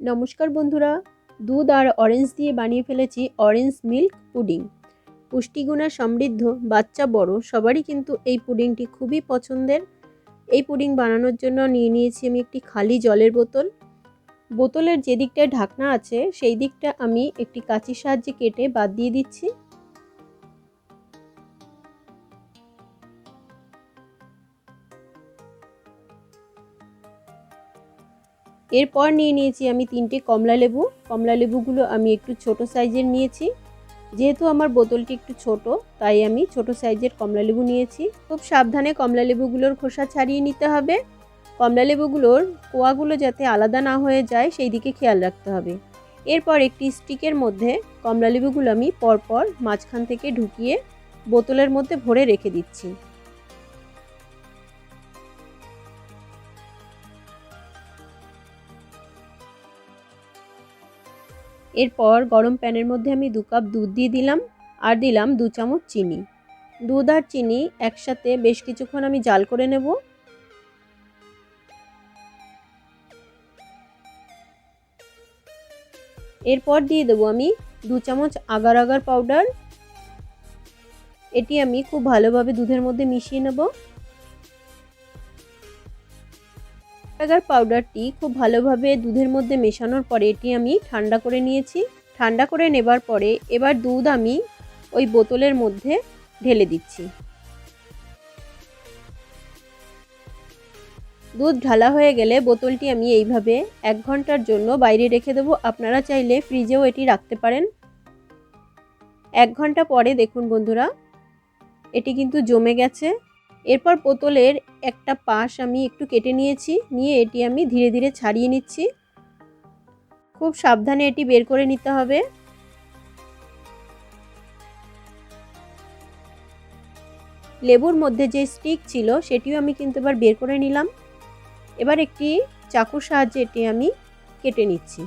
নমস্কার বন্ধুরা, দুধ আর অরেঞ্জ দিয়ে বানিয়ে ফেলেছি অরেঞ্জ মিল্ক পুডিং পুষ্টিগুণে সমৃদ্ধ, বাচ্চা বড়, সবারই কিন্তু এই পুডিংটি খুবই পছন্দের। এই পুডিং বানানোর জন্য নিয়ে নিয়েছি আমি একটি খালি জলের বোতল। বোতলের যে দিকটায় ঢাকনা আছে সেই দিকটা আমি একটি কাঁচির সাহায্যে কেটে বাদ দিয়ে দিচ্ছি। এরপর নিয়ে নিয়েছি আমি তিনটে কমলা লেবু। কমলা লেবুগুলো আমি একটু ছোট সাইজের নিয়েছি। যেহেতু আমার বোতলটি একটু ছোট, তাই আমি ছোট সাইজের কমলা লেবু নিয়েছি। খুব সাবধানে কমলা লেবুগুলোর খোসা ছাড়িয়ে নিতে হবে। কমলা লেবুগুলোর কোয়াগুলো যাতে আলাদা না হয়ে যায়, সেই দিকে খেয়াল রাখতে হবে। এরপর একটি স্টিকের মধ্যে কমলা লেবুগুলো আমি পরপর মাঝখান থেকে ঢুকিয়ে বোতলের মধ্যে ভরে রেখে দিচ্ছি। এরপর গরম প্যানের মধ্যে আমি দু কাপ দুধ দিয়ে দিলাম আর দিলাম দু চামচ চিনি। দুধ আর চিনি একসাথে বেশ কিছুক্ষণ আমি জাল করে নেব। এরপর দিয়ে দেবো আমি দু চামচ আগার আগার পাউডার। এটি আমি খুব ভালোভাবে দুধের মধ্যে মিশিয়ে নেব। আগার পাউডারটি খুব ভালোভাবে দুধের মধ্যে মেশানোর পরে এটি আমি ঠান্ডা করে নিয়েছি। ঠান্ডা করে নেবার পরে এবার দুধ আমি ওই বোতলের মধ্যে ঢেলে দিচ্ছি। দুধ ঢালা হয়ে গেলে বোতলটি আমি এইভাবে এক ঘণ্টার জন্য বাইরে রেখে দেবো। আপনারা চাইলে ফ্রিজেও এটি রাখতে পারেন। এক ঘণ্টা পরে দেখুন বন্ধুরা, এটি কিন্তু জমে গেছে। এরপর পোতলের একটা পাশ আমি একটু কেটে নিয়েছি, নিয়ে এটি আমি ধীরে ধীরে ছাড়িয়ে নিচ্ছি। খুব সাবধানে এটি বের করে নিতে হবে। লেবুর মধ্যে যে স্টিক ছিল সেটিও আমি কিন্তু এবার বের করে নিলাম। এবার একটি চাকুর সাহায্যে এটি আমি কেটে নিচ্ছি।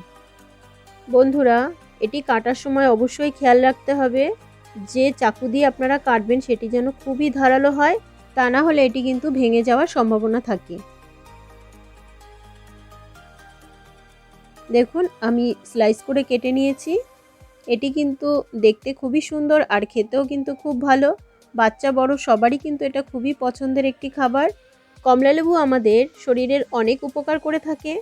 বন্ধুরা, এটি কাটার সময় অবশ্যই খেয়াল রাখতে হবে। যে চাকু দিয়ে আপনারা কাটবেন সেটি যেন খুবই ধারালো হয়। তা না হলে এটি কিন্তু ভেঙে যাওয়ার সম্ভাবনা থাকে। দেখুন, আমি স্লাইস করে কেটে নিয়েছি। এটি কিন্তু দেখতে খুবই সুন্দর আর খেতেও কিন্তু খুব ভালো। বাচ্চা, বড় সবারই কিন্তু এটা খুবই পছন্দের একটি খাবার। কমলালেবু আমাদের শরীরের অনেক উপকার করে থাকে।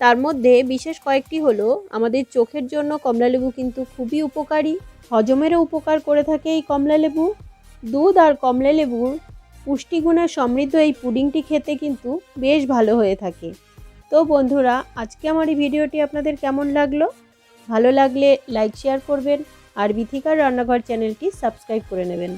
তার মধ্যে বিশেষ কয়েকটি হলো, আমাদের চোখের জন্য কমলালেবু কিন্তু খুবই উপকারী। হজমেরও উপকার করে থাকে এই কমলালেবু দুধ আর কমলালেবুর পুষ্টিগুণে সমৃদ্ধ এই পুডিংটি খেতে কিন্তু বেশ ভালো হয়ে থাকে। তো বন্ধুরা, আজকে আমার এই ভিডিওটি আপনাদের কেমন লাগল? ভালো লাগলে লাইক, শেয়ার করবেন আর বিথিকার রান্নাঘর চ্যানেলটি সাবস্ক্রাইব করে নেবেন।